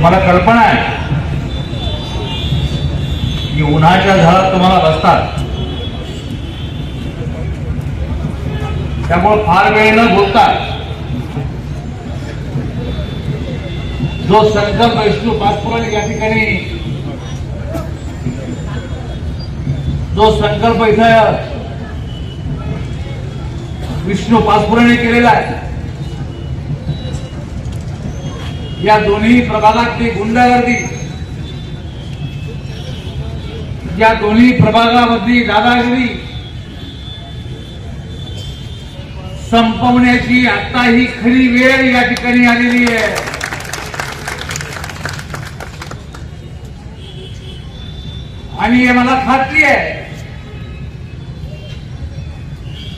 मला कल्पना आहे? की उन्हाच्या झाडात तुम्हाला बसतात. त्यामुळे फार वेळ न बोलता जो संकल्प विष्णू पाचपुराणे या ठिकाणी जो संकल्प इथं विष्णू पाचपुराने केलेला आहे या दोन्ही प्रभागातली गुंडागर्दी. या दोन्ही प्रभागामधली दादागिरी संपवण्याची आता ही खरी वेळ या ठिकाणी आलेली आहे. आणि हे मला खात्री आहे.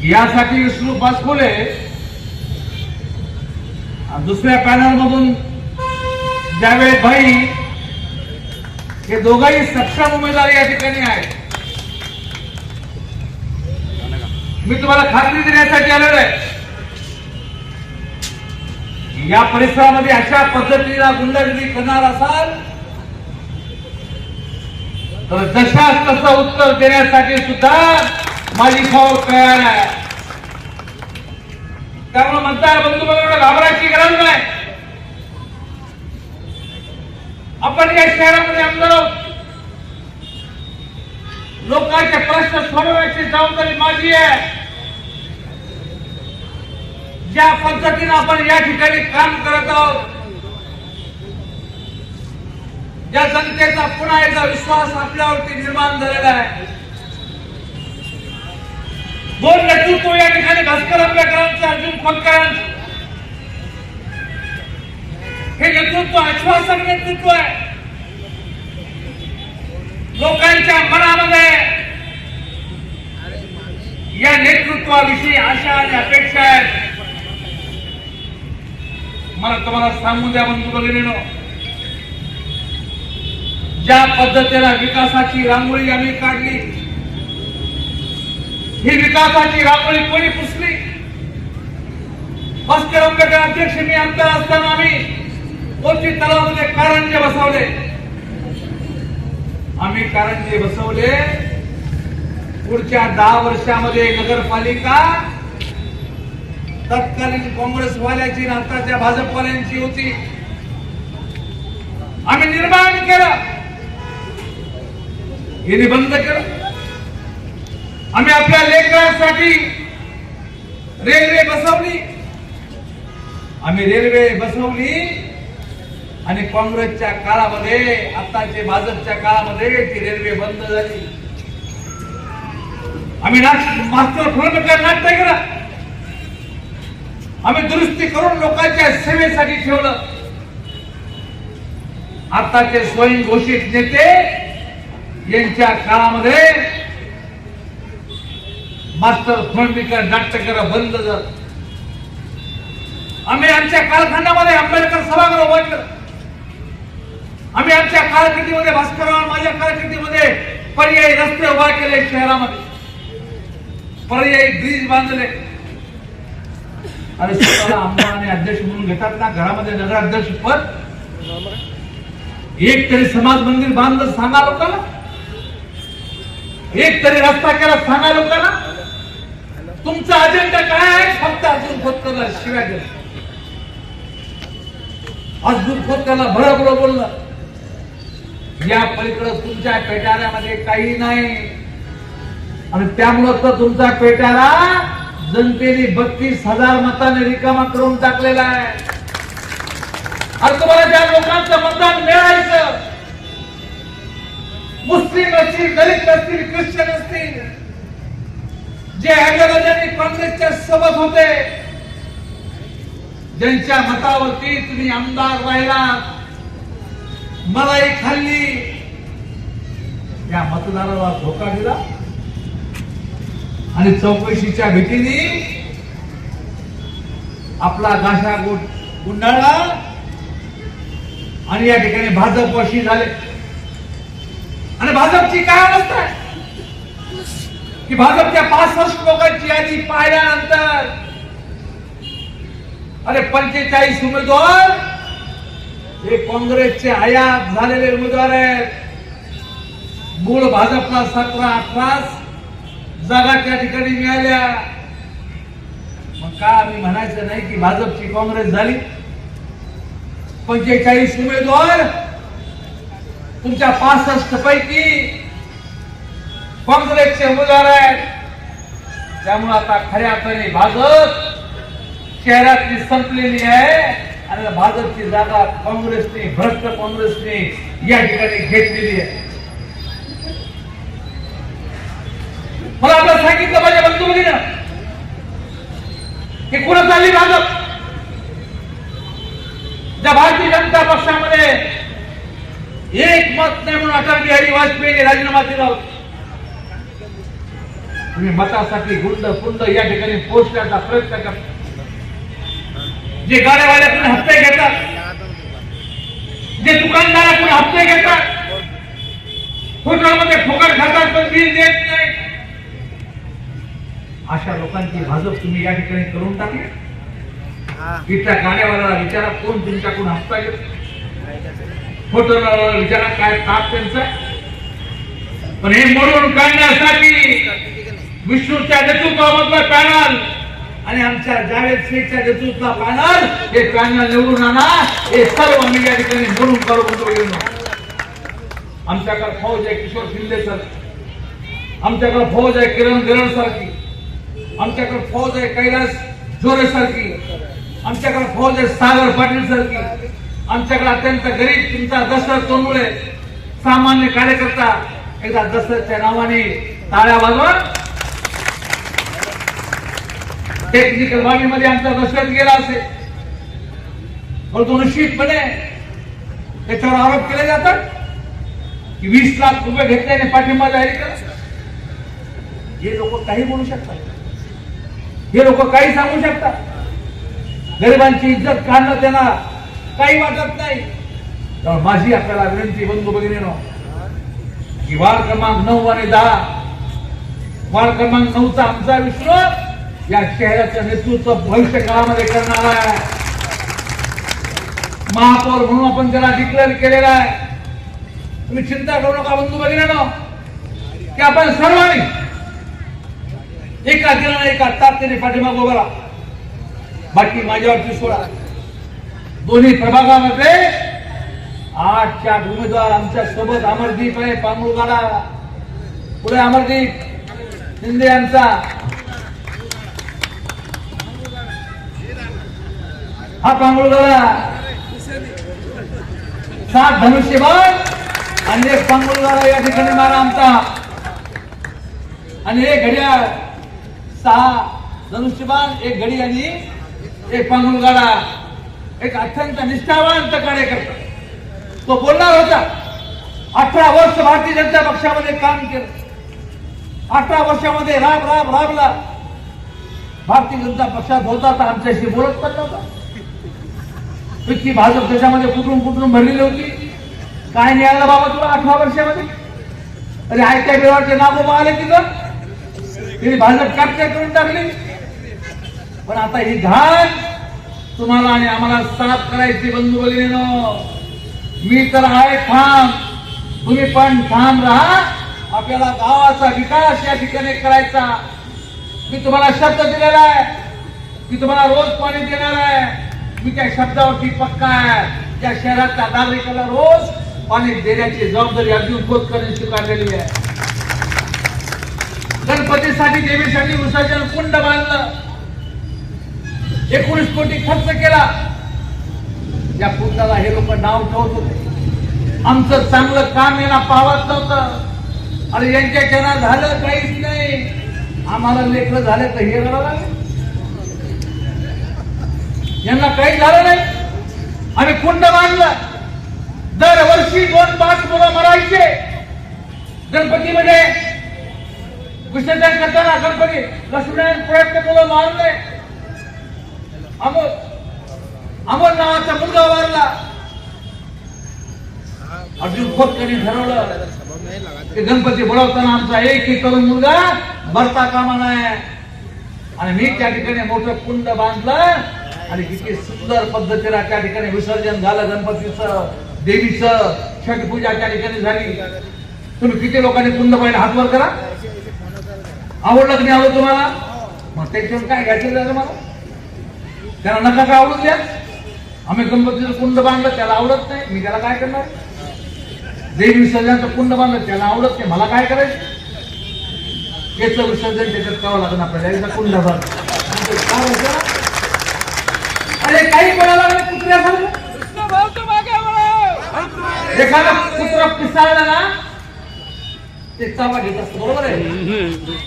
यासाठी विष्णू पासखोले दुसऱ्या पॅनल मधून ज्यावेळी भाई हे दोघंही सक्षम उमेदवार या ठिकाणी आहेत. मी तुम्हाला खात्री देण्यासाठी आलेलो आहे. या परिसरामध्ये अशा पद्धतीला गुंडगिरी करणार असाल तर जशा तसं उत्तर देण्यासाठी सुद्धा माझी फौज तयार आहे. त्यामुळे मतदार बंधू भगिनींनो, घाबरायची गरज नाही. आपण या शहरामध्ये आमदार लोकांचे प्रश्न सोडवण्याची जबाबदारी माझी आहे. ज्या पद्धतीने आपण या ठिकाणी काम करत आहोत या जनतेचा पुन्हा एकदा विश्वास आपल्यावरती निर्माण झालेला आहे. दोन नेतृत्व या ठिकाणी भास्कर आंबेडकरांचं अर्जुन खोतकरांचं. हे नेतृत्व आश्वासक नेतृत्व आहे. लोकांच्या मनामध्ये या नेतृत्वाविषयी आशा आणि अपेक्षा आहेत. मला तुम्हाला सांगू द्या बंधू भगिनीनो ज्या पद्धतीला विकासाची रांगोळी आम्ही काढली ही विकासाची रांगोळी कोणी पुसली? भास्कर आंबेडकर अध्यक्ष मी आमदार असताना आम्ही कोची तलावामध्ये कारंजे बसवले. आम्ही कारंजे बसवले. पुढच्या दहा वर्षामध्ये नगरपालिका तत्कालीन काँग्रेसवाल्याची आणि आताच्या भाजपवाल्यांची होती. आम्ही निर्माण केलं. हे बंद केलं. आम्ही आपल्या लेकरांसाठी रेल्वे बसवली. आम्ही रेल्वे बसवली. आणि काँग्रेसच्या काळामध्ये आताचे भाजपच्या काळामध्ये ती रेल्वे बंद झाली. आम्ही नाट्य मास्टर फुलमेकर नाट्य केलं. आम्ही दुरुस्ती करून लोकांच्या सेवेसाठी ठेवलं. आताचे स्वयं घोषित नेते यांच्या काळामध्ये मास्टर फळमेकर नाट्यकर बंद झालं. आम्ही आमच्या कारखान्यामध्ये आंबेडकर सभागृह उभं आम्ही आमच्या कारकिर्दीमध्ये भास्करराव माझ्या कारकिर्दीमध्ये पर्यायी रस्ते उभा केले शहरामध्ये. पर्यायी ब्रिज बांधले. आणि स्वतःला आमदार आणि अध्यक्ष म्हणून घेतात ना घरामध्ये नगराध्यक्ष पद. एक तरी समाज मंदिर बांधलं सांगा लोकांना. एक तरी रस्ता केला सांगा लोकांना. तुमचा अजेंडा काय आहे? फक्त अजून खोतकरला शिवाय आज अर्जुन खोतकरला भरा भरं बोललं. या पलीकडं तुमच्या पेटाऱ्यामध्ये काही नाही. आणि त्यामुळं तर तुमचा पेटारा जनतेने बत्तीस हजार मताने रिकामा करून टाकलेला आहे. अरे तुम्हाला ज्या लोकांचं मतदान मिळायचं मुस्लिम असतील दलित असतील ख्रिश्चन असतील जे हैदराबादी काँग्रेसच्या सोबत होते ज्यांच्या मतावरती तुम्ही आमदार राहिलात मलाई खाल्ली। या मतदाराला धोका दिला. आणि चौकशीच्या भीतीने आपला गाशा गुंडाळला. आणि या ठिकाणी भाजप वशी झाले. आणि भाजपची काय अवस्था आहे? की भाजपच्या पासष्ट लोकांची यादी पाहिल्यानंतर अरे पंचेचाळीस उमेदवार हे काँग्रेसचे आयात झालेले उमेदवार आहेत. मूळ भाजपला सतरा अठरा जागा त्या ठिकाणी मिळाल्या. मग का आम्ही म्हणायचं नाही की भाजपची काँग्रेस झाली? पंचेचाळीस उमेदवार तुमच्या पासष्ट पैकी काँग्रेसचे उमेदवार आहेत. त्यामुळे आता खऱ्या अर्थाने भाजप शहरातली संपलेली आहे. आणि भाजपची जागा काँग्रेसने भ्रष्ट काँग्रेसने या ठिकाणी घेतलेली आहे. मला आपलं सांगितलं माझ्या बंधू भगिनी की कुणा चालली भाजप? त्या भारतीय जनता पक्षामध्ये एक मत नाही म्हणून अटल बिहारी वाजपेयी राजीनामा दिला होता. तुम्ही मतासाठी गुंड पुंड या ठिकाणी पोचण्याचा प्रयत्न करता जे गाड्यावाल्याकडून हप्ते घेतात जे दुकानदाराकडून हप्ते घेतात होटलमध्ये फुकट खातात पण बिल देत नाही. अशा लोकांची भाजप तुम्ही या ठिकाणी करून टाकली? इथल्या गाड्यावाल्याला विचारा कोण तुमच्याकडून हप्ता घेत? हॉटेलवाल्याला विचारा काय ताप त्यांचा? पण हे मोडून काढण्यासाठी विष्णूच्या नेतृत्वामधला पॅनल आणि आमच्या जावेद शेखच्या नेतृत्वा पॅनल हे पॅनल निवडून आणा हे सर्व आम्ही या ठिकाणी निवडून करू आमच्याकडे फौज आहे किशोर शिंदे सर. आमच्याकडे फौज आहे किरण गिरण सारखी. आमच्याकडे फौज आहे कैलास जोरे सारखी. आमच्याकडे फौज आहे सागर पाटील सारखी. आमच्याकडे अत्यंत गरीब तुमचा दशरथ तोंडमुळे सामान्य कार्यकर्ता एकदा दशरथच्या नावाने ताळ्या वाजवत टेक्निकल बाबीमध्ये आमचा दशरथ गेला असेल. परंतु निश्चितपणे त्याच्यावर आरोप केले जातात की वीस लाख रुपये घेतल्याने पाठिंबा जाहीर करा हे लोक काही बोलू शकतात. हे लोक काही सांगू शकतात. गरिबांची इज्जत काढणं त्यांना काही वाटत नाही. तर माझी आपल्याला विनंती बंधू भगिनीनो की वार क्रमांक नऊ आणि दहा वार क्रमांक नऊचा आमचा विश्वास या शहराचं नेतृत्व भविष्य काळामध्ये करणार आहे. महापौर म्हणून आपण त्याला डिक्लेअर केलेला आहे. तुम्ही चिंता करू नका बंधू भगिनीनो. की आपण सर्वांनी एका दिनाने एका तात्याने पाठीमागं उभा बाकी माझ्यावरती सोडा. दोन्ही प्रभागामध्ये आठ चार उमेदवार आमच्यासोबत अमरदीप आहे पांगुळगाडा पुढे अमरदीप शिंदे यांचा. हा पांगुळगाडा सात धनुष्यबाण आणि एक पांगुळगाडा या ठिकाणी मारा आमचा. आणि एक घड्याळ सहा धनुष्यबाण एक घडी आणि एक पांगुळगाडा एक अत्यंत निष्ठावान कार्यकर्ता. तो बोलणार होता अठरा वर्ष भारतीय जनता पक्षामध्ये काम केलं. अठरा वर्षामध्ये राब राब राबला. भारतीय जनता पक्षात होता तर आमच्याशी बोलत पण नव्हता. इतकी भाजप त्याच्यामध्ये कुठून कुठून भरलेली होती? काय न्यायला बाबा तुला अठरा वर्षामध्ये? अरे आयत्या बिराचे नागोबा आले तिथं तिने भाजप कॅप्चर करून टाकली. पण आता ही घाण तुम्हाला आणि आम्हाला साफ करायची बंधू भगिनीनो मी तर आहे ठाम. तुम्ही पण ठाम राहा. आपल्याला गावाचा विकास या ठिकाणी करायचा. मी तुम्हाला शब्द दिलेला आहे. मी तुम्हाला रोज पाणी देणार आहे. मी त्या शब्दावरती पक्का आहे. त्या शहरातल्या नागरिकाला रोज पाणी देण्याची जबाबदारी अगदी खोतकरने स्वीकारलेली आहे. गणपतीसाठी देवीसाठी विसर्जन कुंड बांधलं. एकोणीस कोटी खर्च केला. या कुंडाला हे लोक नाव ठेवत होते आमचं चांगलं काम यांना पावत नव्हतं. आणि यांच्या जना झालं काहीच नाही. आम्हाला लेखलं झालं तर हे रडावं लागेल. यांना काही झालं नाही. आम्ही कुंड बांधलं. दरवर्षी दोन पाच मुलं मरायचे. गणपतीमध्ये विसर्जन करताना गणपती लक्ष्मीनारायण प्रयत्न मुलं मारले. अमोल अमोल नावाचा मुलगा मारला अर्जुन खोतकरी ठरवलं की गणपती बोलावताना आमचा एक एक तरुण मुलगा भरता कामा नाही आणि मी त्या ठिकाणी मोठं कुंड बांधलं. आणि किती सुंदर पद्धतीने त्या ठिकाणी विसर्जन झालं गणपतीचं देवीचं छठपूजा त्या ठिकाणी झाली. तुम्ही किती लोकांनी कुंड पाहिजे हात वर करा? आवडलं की नाही आवडलं तुम्हाला? मग त्याच्यावर काय घ्यायचं झालं मला? त्याला नका काय आवडून द्या? आम्ही गणपतीचं कुंड बांधलं त्याला आवडत नाही. मी त्याला काय करणार? देवी विसर्जनाचं कुंड बांधलं त्याला आवडत नाही. मला काय करायचं? याचं विसर्जन त्याच्यात करावं लागेल आपल्याला. एकदा कुंड बांध काय अरे काही कोणाला कुत्र्या कुत्र्यासारखं एखादा कुत्रा पिसाळला ना ते चावा घेत असतो बरोबर आहे?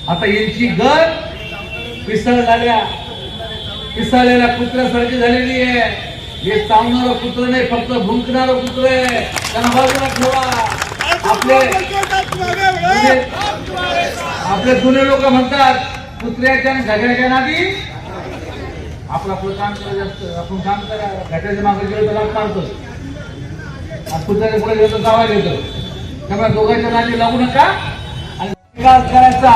आता यांची घर पिसळलेल्या पिसळलेल्या कुत्र्यासारखी झालेली आहे. हे चावणार कुत्र नाही फक्त भुंकणार कुत्र आहे. त्यांना बाजूला ठेवा. आपले जुने- आपले जुने लोक म्हणतात कुत्र्याच्या झगड्याच्या नादी आपलं आपलं काम करायचं असतं आपण काम करा. घड्याच्या मागे गेलो तर लाथ मारतो आणि पुढे गेलो तर जावा येतो त्यामुळे दोघांच्या नादी लागू नका. आणि विकास करायचा.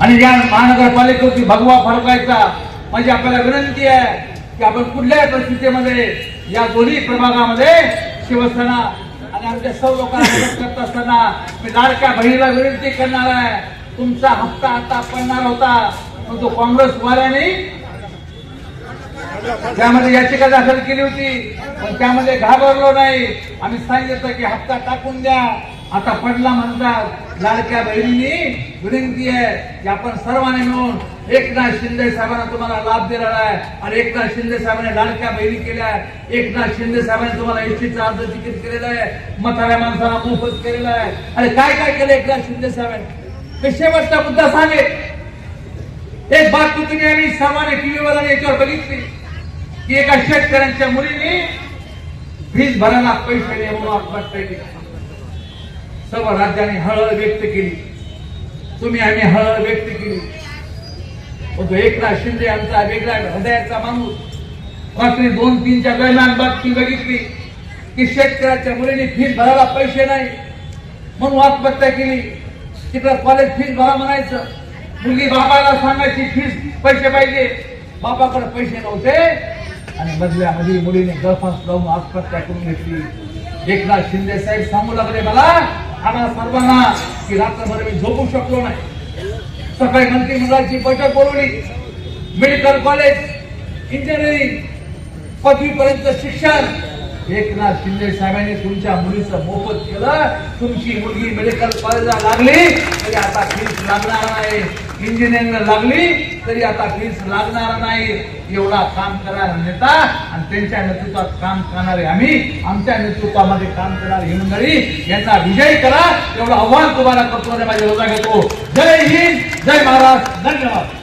आणि या महानगरपालिकेवरती भगवा फडकायचा. म्हणजे आपल्याला विनंती आहे की आपण कुठल्याही परिस्थितीमध्ये या दोन्ही प्रभागामध्ये शिवसेना आणि आमच्या सर्व लोकांना मदत करत असताना मी लाडक्या बहिणीला विनंती करणार आहे. तुमचा हप्ता आता पडणार होता. पण तो काँग्रेसवाल्यांनी त्यामध्ये याचिका दाखल केली होती पण त्यामध्ये घाबरलो नाही. आम्ही सांगितलं की हप्ता टाकून द्या. आता पडला म्हणतात लाडक्या बहिणींनी विनंती आहे की आपण सर्वांनी मिळून एकनाथ शिंदे साहेबांना तुम्हाला लाभ दिलेला आहे आणि एकनाथ शिंदे साहेबांनी लाडक्या बहिणी केल्या एकनाथ शिंदे साहेबांनी तुम्हाला एसटीचा अर्ज तिकीट केलेला आहे. मथाऱ्या माणसाला मोफत केलेला आहे. आणि काय काय केलं एकनाथ शिंदे साहेबांनी? ते शेवटचा मुद्दा सांगेल. एक बातमी आम्ही सामान्य टीव्हीवर आणि याच्यावर बघितली. की एका शेतकऱ्यांच्या मुलीने फीस भरायला पैसे नाही म्हणून आत्महत्या केली सर्व राज्याने हळहळ व्यक्त केली. तुम्ही आम्ही हळहळ व्यक्त केली. पण तो एकनाथ शिंदे आमचा वेगळा हृदयाचा माणूस. मात्र दोन तीनच्या दरम्यान बातमी बघितली की शेतकऱ्याच्या मुलीने फीस भरायला पैसे नाही म्हणून आत्महत्या केली तिकडं कॉलेज फीज भरा म्हणायचं. मुलगी बाबाला सांगायची फीज पैसे पाहिजे. बाबाकडे पैसे नव्हते. आणि बदल्यामध्ये मुलीने गळफास लावून आत्महत्या करून घेतली. एकनाथ शिंदे साहेब सांगू लागले मला आम्हाला सर्वांना की रात्रभर मी झोपू शकलो नाही. सकाळी मंत्रिमंडळाची बैठक बोलवली. मेडिकल कॉलेज इंजिनिअरिंग पदवीपर्यंत शिक्षण. एकनाथ शिंदे साहेबांनी तुमच्या मुलीचं मोफत केलं. तुमची मुलगी मेडिकल कॉलेजला लागली. तरी आता फीस लागणार नाही. इंजिनिअरिंगला लागली. तरी आता वीज लागणार नाही. एवढा काम करणारा नेता आणि त्यांच्या नेतृत्वात काम करणारे आम्ही आमच्या नेतृत्वामध्ये काम करणारी ही मंडळी यांना विजयी करा. एवढं आव्हान तुम्हाला करतो माझी माझ्या रोजा घेतो. जय हिंद जय महाराज धन्यवाद.